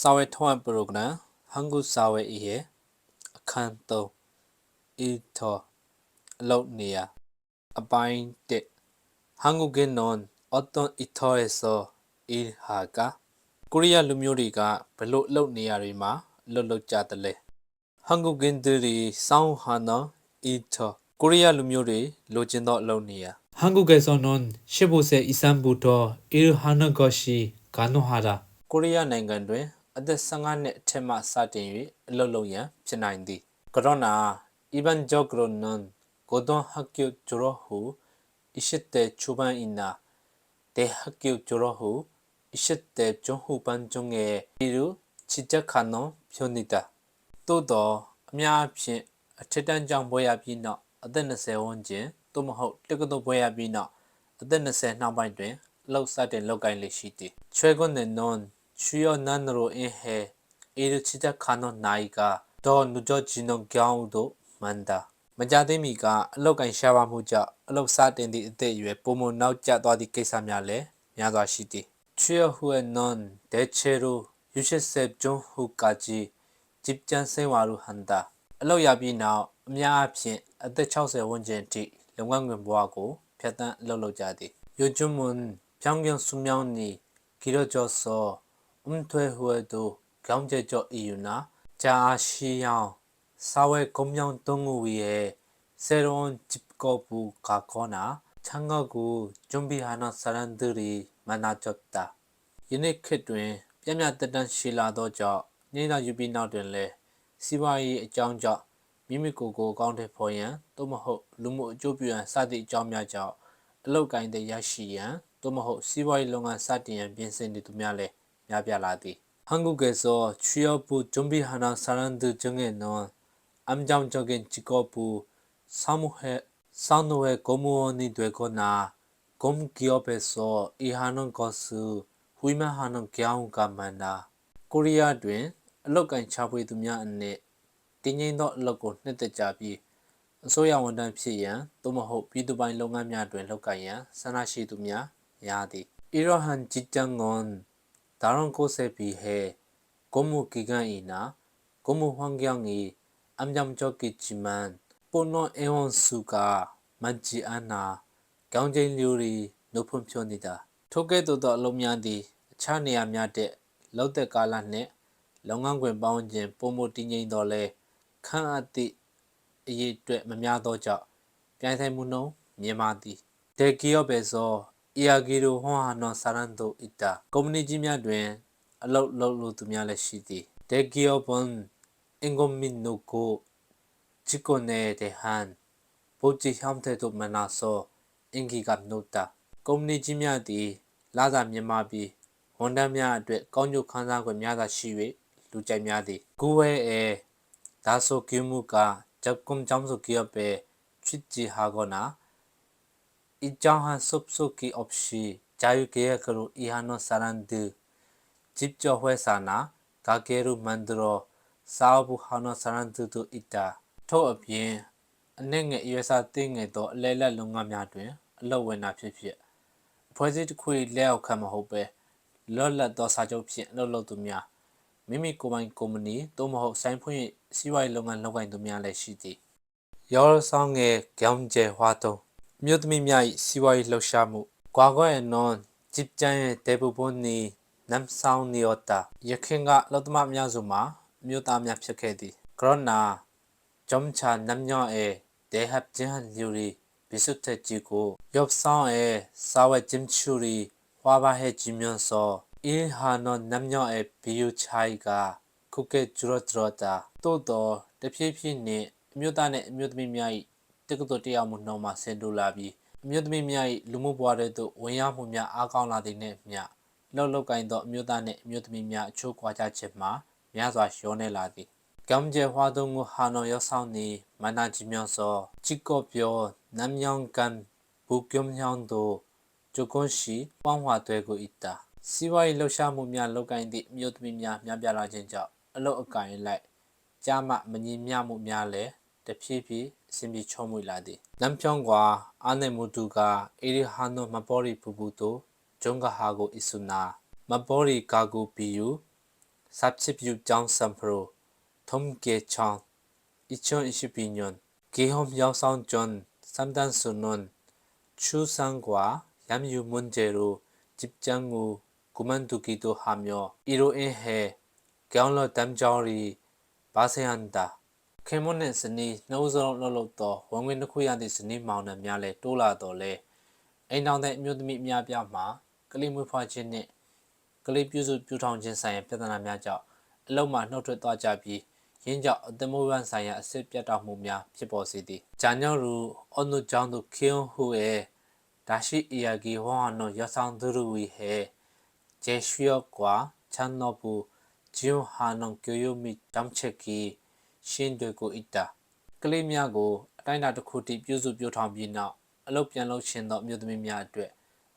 Sawe Thawai Program Hangu Sawe Ihe အခန်း3 Ito အလုပ်နေရာအပိုင်း1 Hangu Genon Oton Ito Eso Ilhaga ကိုရီးယားလူမျိုးတွေကဘလို့အလုပ်နေရာတွေမှာအလုပ်လုပ်ကြသလဲ Hangu Genduri Saung Hana Ito ကိုရီးယားလူမျိုးတွေလိုချင်သောအလုပ်နေရာ Hangu Gesonon Shibose Isambu To Ilhana Goshi Ganohara ကိုရီးယားနိုင်ငံတွင် အသက်15နှစ်အထက်မှစတင်၍အလုပ်လုပ်ရန်ဖြစ်နိုင်သည်ကရောနာအီဗန်ဂျော့ဂရိုနန်ဂိုဒွန်ဟက်ကျူဂျရိုဟူအရှိတေချူဘန်အင်နာဒေဟက်ကျူဂျရိုဟူအရှိတေဂျွန်ဟူပန်ဂျုံငယ်ဒီရူချစ်ချက်ခါနောဖြိုနေတာသို့တော့အများအဖြင့်အထက်တန်းကျောင်းဘွဲရပြီးနောက်အသက်20ဝန်းကျင်သို့မဟုတ်တက္ကသိုလ်ဘွဲရပြီးနောက်အသက်20နှောင်းပိုင်းတွင်အလုပ်စတင်လုပ်ကိုင်လေရှိသည်ချွဲကွန်းတဲ့နွန် ချွေရနန်ရိုအင်းဟဲအေရချစ်တဲ့ခါနောနိုင်ကဒေါ်နူဂျောဂျီနိုကြောင်းတို့မန္တာမကြသေးမီကအလောက်ကင်ရှားပါမှုကြောင့်အလောက်စတင်သည့်အသက်အရွယ်ပုံမနောက်ကျသွားသည့်ကိစ္စများလည်းများစွာရှိသည်ချွေဟူအနွန်ဒေချေရိုယူရှစ်ဆက်ဂျွန်ဟူကာဂျီဂျစ်ချန်ဆေဝါရူဟန်တာအလောက်ရပြီးနောက်အများအပြားအသက်60ဝန်းကျင်ထိလုံငန်းခွင်ဘဝကိုဖျက်ဆီးလှုပ်လှုပ်ကြသည်ယိုဂျွန်မွန် ပြောင်းပြောင်းဆူမြောင်းနီကီရိုဂျော့ဆောအွန်ထွဲဟွေဒိုခေါင်းကျကြော့အီယူနာဂျာရှိယောင်စာဝဲကုံမြောင်းတုံးငူဝီရဲ့ဆေရွန်ဂျစ်ကောပူကာကောနာချန်ငါကူဂျွန်ဘီဟာနာဆရန်ဒရီမနာချပ်တာယနေ့ခေတ်တွင် ပြင်းပြတက်တန်းရှီလာသောကြောင့်နေသာယူပြီးနောက်တွင်လည်းစီးပွားရေးအကြောင်းကြောင့်မိမိကိုယ်ကိုအကောင့်ထဲဖော်ရန်သို့မဟုတ်လူမှုအကျိုးပြုရန်စသည့်အကြောင်းများကြောင့်အလောက်ကိုင်းတဲ့ရရှိရန်သို့မဟုတ်စီးပွားရေးလုပ်ငန်းစတင်ရန်ပြင်ဆင်နေသူများလည်း များပြားလာသည်한국에서 취업부 준비하는 사람들 중에는 안정적인 직업부 사무회 산후회 공무원이 되거나 공기업에서 일하는 것을 후회하는 경우가 많아. ကိုရီးယားတွင်အလုတ်ကန်ချပွေသူများအနက်တင်းငိမ့်သောအလုပ်ကိုနှစ်သက်ကြပြီးအစိုးရဝန်ထမ်းဖြစ်ရန်သို့မဟုတ်ပြည်သူပိုင်လုပ်ငန်းများတွင်လုပ်ကိုင်ရန်ဆန္ဒရှိသူများများသည်အီရဟန်ဂျီတန်ဂွန် 다른곳에비해근무기간이나근무환경이안정적이지만본원회원수가많지않아경쟁률이높은편이다ထိုကဲ့သို့သောအလုပ်များသည်အခြားနေရာများတဲ့လောက်သက်ကာလနှင့်လုပ်ငန်းခွင်ပေါင်းခြင်းပုံမတည်ငြိမ်တော်လဲခန့်အပ်သည့်အရေးအတွက်မများသောကြောင့်ပြိုင်ဆိုင်မှုနှုန်းမြင့်မားသည်ဒေကီယော့ဘယ်ဇော အီယာဂီရိုဟွန်ဟာနော်ဆာရန်တိုအီတာကုမ္ပဏီကြီးများတွင် အလုပ်လုပ်လို့သူများလည်းရှိသည်ဒေကီယောဘွန်အင်ဂိုမင်နိုကိုဂျီကိုနေတဲ့ဟန်ပိုချီဟမ်တဲ့တို့မနာဆိုအင်ဂီကပ်နိုတာကုမ္ပဏီကြီးများသည်လာစာမြန်မာပြီးဝန်ထမ်းများအတွက်ကောင်းကျိုးခံစား권များစွာရှိ၍လူကြိုက်များသည်ဂူဝဲအဲဒါဆိုကီမူကဂျပ်ကွန်ဂျမ်ဆိုကီယပဲချစ်ဂျီဟာဂောနာ 이장한 섭속기 없이 자유계약으로 이하는 사람들 직접 회사나 가게를 만들어 사업을 하는 사람들도 있다. ထို့အပြင်အနှဲ့ငယ်ရွေးစားသိငယ်သောအလဲလက်လုပ်ငန်းများတွင်အလုပ်ဝင်တာဖြစ်ဖြစ်အဖွဲ့အစည်းတစ်ခု၏လက်အောက်ခံမဟုတ်ပဲလော့လက်သောစာချုပ်ဖြင့်အလုပ်လုပ်သူများမိမိကိုယ်ပိုင်ကုမ္ပဏီသို့မဟုတ်ဆိုင်ဖွင့်စီးပွားရေးလုပ်ငန်းလုပ်ကိုင်သူများလည်းရှိသည်ရောဆောင်ငယ်ကြောင်ကျဲဟွာတုံး မြို့သမီးများ၏စီးပွားရေးလှုပ်ရှားမှု၊ကွာကွဲအနွန်ဂျစ်ကျန်းရဲ့ဒေဘူဘွန်နီနမ်ဆောင်နီယောတာရခင်ကလောသမအများစုမှာမြို့သားများဖြစ်ခဲ့သည်ကရောနာဂျုံချာနမ်ညောအေဒေဟပ်ဂျန်လူရီဘီဆုတ်ချီကိုယော့ဆောင်အေစာဝဲဂျင်ချူရီဟွာဘာဟဲဂျီမြွန်ဆောအီဟာနောနမ်ညောအေဘီယူချိုင်ကခုကဲဂျူရတရတာတို့တော်တဖြည်းဖြည်းနဲ့အမျိုးသားနဲ့အမျိုးသမီးများ၏ တက္ကသိုလ်တရားမှုနှုံမှာဆင်တူလာပြီးအမျိုးသမီးများ၏လူမှုဘဝတွေသို့ဝင်ရောက်မှုများအားကောင်းလာသည်နှင့်မျှလောက်လောက်ကင်သောအမျိုးသားနှင့်အမျိုးသမီးများအချို့ကွာခြားခြင်းမှာများစွာရောနေလာသည်ကမ်ဂျေဟွာဒုံကိုဟာနော်ရောက်ဆောင်နေမနာဂျီမြောင်စောချစ်ကော့ပြောနမ်ယောင်ကန်ဘူကျုံညောင်တို့ဂျိုကွန်ရှိပေါင်းဟွာတွဲကိုဤတာစီဝါ၏လှူရှားမှုများလောက်ကင်သည့်အမျိုးသမီးများများပြားလာခြင်းကြောင့်အလုတ်အကင်လိုက်ကြားမှမငြင်းမြမှုများလည်းတဖြည်းဖြည်း 신비초무일라디. 남편과 아내 모두가 이리하는 맞벌이 부부도 존가하고 있으나 맞벌이 가구 비율 46.3% 통계청 2022년 기업 여성전 3단수는 출산과 양육 문제로 직장 후 그만두기도 하며 이로인해 결로 담절이 발생한다. ခေမွန်နဲ့စနီးနှုံးစုံလှုပ်လှုပ်တော့ဝင်ဝင်တစ်ခုရသည့်စနီးမောင်နှံများလဲတိုးလာတော့လဲအိမ်တော်တဲ့အမျိုးသမီးအများပြားမှာကလေးမွေးဖွားခြင်းနဲ့ကလေးပြုစုပြုထောင်ခြင်းဆိုင်ရာပြဿနာများကြောင့်အလုံးမှာနှုတ်ထွက်သွားကြပြီးရင်းကြောင့်အသမုရန်ဆိုင်ရာအစစ်ပြတ်တောက်မှုများဖြစ်ပေါ်စေသည်။ဂျာညောရူအနုကြောင့်သူခေယွန်ဟူရဲ့ဒါရှိအီယာဂီဟောဟနောရဆောင်သူရူဝီဟဲဂျေရွှေကွာချန်နောပူဂျီယွန်ဟာနောကျိုယိုမီတမ်ချက်ကီ ရှင်းတွေကိုအစ်တာကလေးများကိုအတိုင်းအတာတစ်ခုထိပြုစုပြောထောင်ပြီးနောက်အလုပ်ပြန်လုပ်ရှင်သောအမျိုးသမီးများအတွက်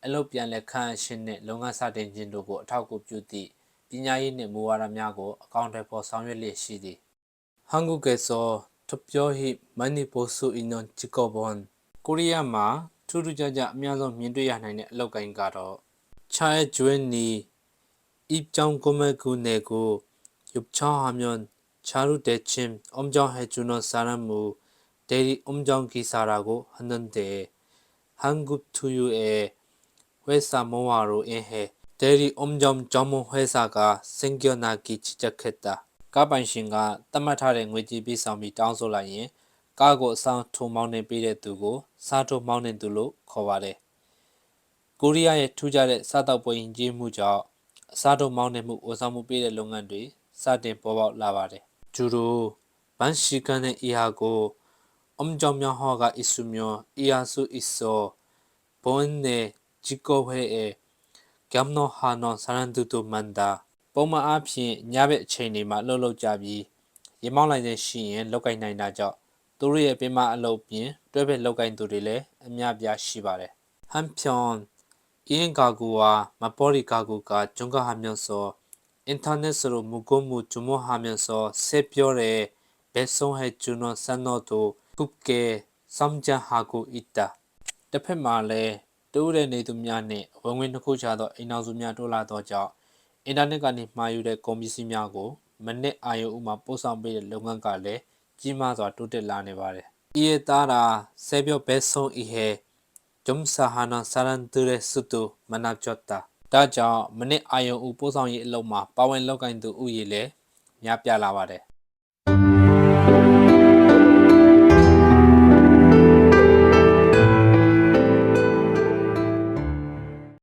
အလုပ်ပြန်လည်ခန့်အပ်ရှင်နှင့်လုပ်ငန်းစတင်ခြင်းတို့ကိုအထောက်အကူပြုသည့်ပညာရေးနှင့်မူဝါဒများကိုအကောင့်တွေပေါ်ဆောင်ရွက်လျက်ရှိသည်ဟန်ဂုကေဆောတပြောဟိမနီပိုဆူအင်နွန်ချီကိုဘွန်ကိုရီးယားမှာထူးထူးခြားခြားအများဆုံးမြင်တွေ့ရနိုင်တဲ့အလုပ်ကိုင်းကတော့ချာရဲ့ဂျွန်းနီဤကြောင့်ကိုမဲကူနေကိုယုတ်ချောင်းဟာမြွန် 자루 대침 엄정해주는 사람을 대리 엄정 기사라고 하는데 한국 투유의 회사 모아로 인해 대리 엄정 전문 회사가 생겨나기 시작했다. ကားပိုင်ရှင်ကတတ်မှတ်ထားတဲ့ငွေကြေးပေးဆောင်ပြီးတောင်းဆိုလိုက်ရင်ကားကိုအဆောင်ထုံမောင်းနေပေးတဲ့သူကိုစားထုံမောင်းနေသူလို့ခေါ်ပါတယ်။ကိုရီးယားရဲ့ထူးခြားတဲ့စားတောက်ပွဲယဉ်ကျေးမှုကြောင့်အစားထုံမောင်းနေမှုဝန်ဆောင်မှုပေးတဲ့လုပ်ငန်းတွေစတင်ပေါ်ပေါက်လာပါတယ်။ ဂျူရိုဘန်ရှိကန်နဲ့အီဟာကို엄정명허가 있으며 이해할 수 있어 본내 직업회에 겸노하는 사람들도 많다. ပုံမှန်အားဖြင့်ညဘက်အချိန်တွေမှာလှုပ်လှုပ်ကြပြီးရေမောင်းလိုက်တဲ့ရှိရင်လောက်ကင်နိုင်တာကြောင့်သူတို့ရဲ့ပင်မအလုပ်ပြင်တွဲဖက်လောက်ကင်သူတွေလည်းအများပြားရှိပါတယ်။한편 이인 가구와 맞벌이 가구가 증가하면서 인터넷으 internet ဆိုတော့မူကုတ်မှုဂျွမ်မဟာမြန်ဆိုဆက်ပြောတဲ့ဘက်ဆုံးဟဲဂျွန်နွန်ဆန်တော့တို့ခုကေစမ်ဂျာဟာကိုအစ်တာတစ်ဖက်မှာလည်းတိုးတဲ့နေသူများနဲ့ဝင်ဝင်တစ်ခုချသောအိမ်တော်စုများတိုးလာသောကြောင့်အင်တာနက်ကနေမှာယူတဲ့ကုန်ပစ္စည်းများကိုမနစ်အာယုံဥမှာပို့ဆောင်ပေးတဲ့လုပ်ငန်းကလည်းကြီးမားစွာတိုးတက်လာနေပါတယ်။ဤရသားတာဆေပြောဘက်ဆုံးဤဟဲဂျုံဆာဟာနာဆာရန်တူရဲစုတူမနာချော့တာ ဒါကြောင့်မနစ်အာရုံဥပို့ဆောင်ရေးအလုပ်မှာပါဝင်လုပ်ကိုင်သူဥယျာဉ်လည်းများပြားလာပါတယ်။